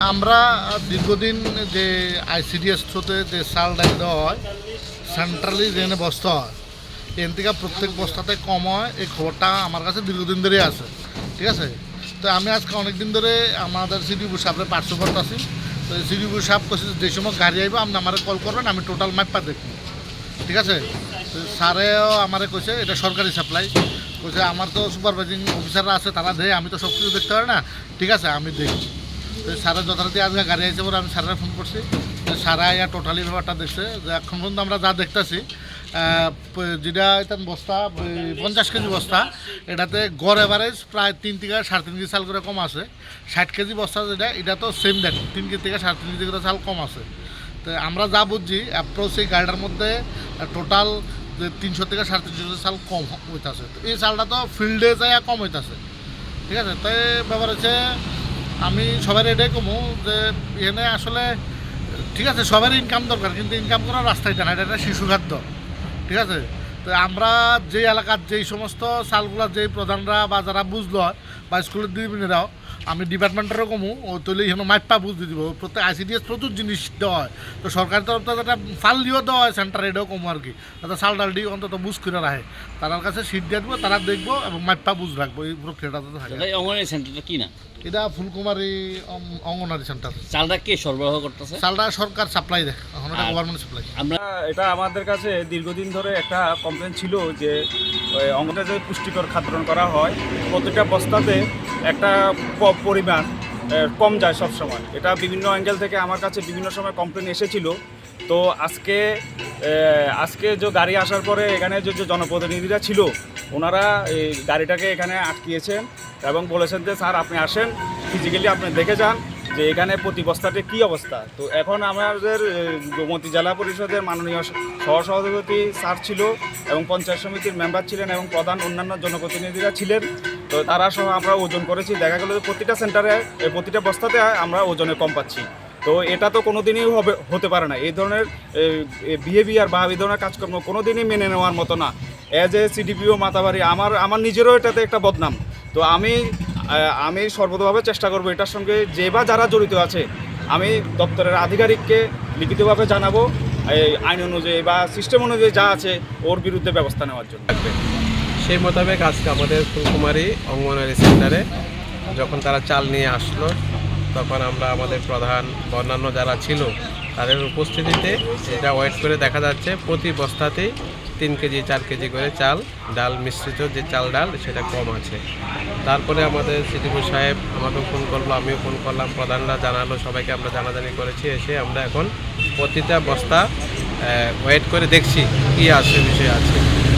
আমরা দীর্ঘদিন যে আইসিডিএস থ্রুতে যে চাল ডাল দেওয়া হয় সেন্ট্রালি যেখানে বস্তা হয় এখান থেকে প্রত্যেক বস্তাতে কম হয়, এই খবরটা আমার কাছে দীর্ঘদিন ধরেই আছে, ঠিক আছে? তো আমি আজকে অনেক দিন ধরে আমাদের সিডিবু সাহেবের পার্শ্ব করতেছি তো সিডিবু সাহেব কইছে যে সময় গাড়ি আইব, আপনি আমার কল করবেন, আমি টোটাল ম্যাপটা দেখব, ঠিক আছে? স্যারেও আমারে কইছে, এটা সরকারি সাপ্লাই কইছে আমার তো সুপারভাইজিং অফিসাররা আছে, তারা দেয়, আমি তো সব কিছু দেখতে পারি না, ঠিক আছে? আমি দেখি স্যারের যথারীতি আজকে গাড়ি আইছে বলে আমি স্যারের ফোন করছি। তো স্যারা ইয়া টোটালি ব্যাপারটা দেখছে। যে এখন পর্যন্ত আমরা যা দেখতেছি যেটা এটা বস্তা পঞ্চাশ কেজি বস্তা, এটাতে গড় এভারেজ প্রায় তিন থেকে সাড়ে তিন কেজি চাল করে কম আছে। ষাট কেজি বস্তা যেটা, এটা তো সেম দেখ তিন কেজি থেকে সাড়ে তিন কেজি করে চাল কম আছে। তো আমরা যা বুঝছি অ্যাপ্রোচ এই গাড়িটার মধ্যে টোটাল তিনশো থেকে সাড়ে তিনশো চাল কম হইতেছে। তো এই চালটা তো ফিল্ডে যায় কম হইতেছে। ঠিক আছে? তাই ব্যাপার হচ্ছে আমি সবার এটাই কমু যে এনে আসলে, ঠিক আছে সবার ইনকাম দরকার, কিন্তু ইনকাম করার রাস্তায় জানা এটা শিশু খাদ্য, ঠিক আছে? তো আমরা যেই এলাকার যেই সমস্ত চালগুলা যেই প্রধানরা বা যারা বুঝলো বা স্কুলের দিদিমণিরাও আমি ডিপার্টমেন্টেরও কমু, ও তৈলে এখানে মাইপা বুঝতে দিব প্রত্যেক আইসিডিএস প্রচুর জিনিস দেওয়া হয়, তো সরকারের তরফ থেকে একটা ফাল দিয়েও দেওয়া হয় সেন্টার, এটাও কমু আর কি যাতে চাল ডাল দিয়ে অন্তত বুঝ করে রাখে তার কাছে সিট দিয়ে দেবো, তারা দেখব এবং মাইপা বুঝ রাখব, এই প্রক্রিয়াটা তো থাকে সেন্টারটা কি না? এটা ফুলকুমারী অঙ্গনারী সেন্টার চালটা কে সরবরাহ করতেছে? চালটা সরকার সাপ্লাই দেয়। এখন এটা গভর্নমেন্ট সাপ্লাই আমরা এটা আমাদের কাছে দীর্ঘদিন ধরে একটা কমপ্লেন ছিল যে অঙ্গনারী অঙ্গনে পুষ্টিকর খাদ্যন করা হয় প্রতিটা বস্তাতে একটা পরিমাণ কম যায় সব সময়। এটা বিভিন্ন অ্যাঙ্গেল থেকে আমার কাছে বিভিন্ন সময় কমপ্লেন এসেছিল। তো আজকে আজকে যে গাড়ি আসার পরে এখানে যে যে জনপ্রতিনিধিরা ছিল, ওনারা এই গাড়িটাকে এখানে আটকিয়েছেন এবং বলেছেন যে, স্যার, আপনি আসেন ফিজিক্যালি আপনি দেখে যান। যে এখানে প্রতি বস্তাতে কী অবস্থা? তো এখন আমাদের গোমতী জেলা পরিষদের মাননীয় সহসভাপতি স্যার ছিল এবং পঞ্চায়েত সমিতির মেম্বার ছিলেন এবং প্রধান অন্যান্য জনপ্রতিনিধিরা ছিলেন। তো তারা সহ আমরা ওজন করেছি। দেখা গেল যে প্রতিটা সেন্টারে প্রতিটা বস্তাতে আমরা ওজনে কম পাচ্ছি। তো এটা তো কোনো দিনই হবে, হতে পারে না। এই ধরনের বিহেভিয়ার বা এই ধরনের কাজকর্ম কোনো দিনই মেনে নেওয়ার মতো না। অ্যাজ এ সিডিপিও মাতাবাড়ি, আমার আমার নিজেরও এটাতে একটা বদনাম। তো আমি আমি সর্বতভাবে চেষ্টা করব এটার সঙ্গে যে বা যারা জড়িত আছে, আমি দপ্তরের আধিকারিককে লিখিতভাবে জানাব, এই আইন অনুযায়ী বা সিস্টেম অনুযায়ী যা আছে ওর বিরুদ্ধে ব্যবস্থা নেওয়ার জন্য। থাকবে। সেই মোতাবেক আজকে আমাদের ফুলকুমারী অঙ্গনওয়াড়ি সেন্টারে যখন তারা চাল নিয়ে আসলো, তখন আমরা আমাদের প্রধান অন্যান্য যারা ছিল, তাদের উপস্থিতিতে এটা ওয়েট করে দেখা যাচ্ছে, প্রতি বস্তাতেই তিন কেজি, চার কেজি করে চাল, ডাল মিশ্রিত যে চাল ডাল, সেটা কম আছে। তারপরে আমাদের সিটিপুর সাহেব আমাকেও ফোন করল, আমিও ফোন করলাম, প্রধানরা জানালো, সবাইকে আমরা জানাজানি করেছি, এসে আমরা এখন প্রতিটা বস্তা ওয়েট করে দেখছি কী আছে বিষয় আছে।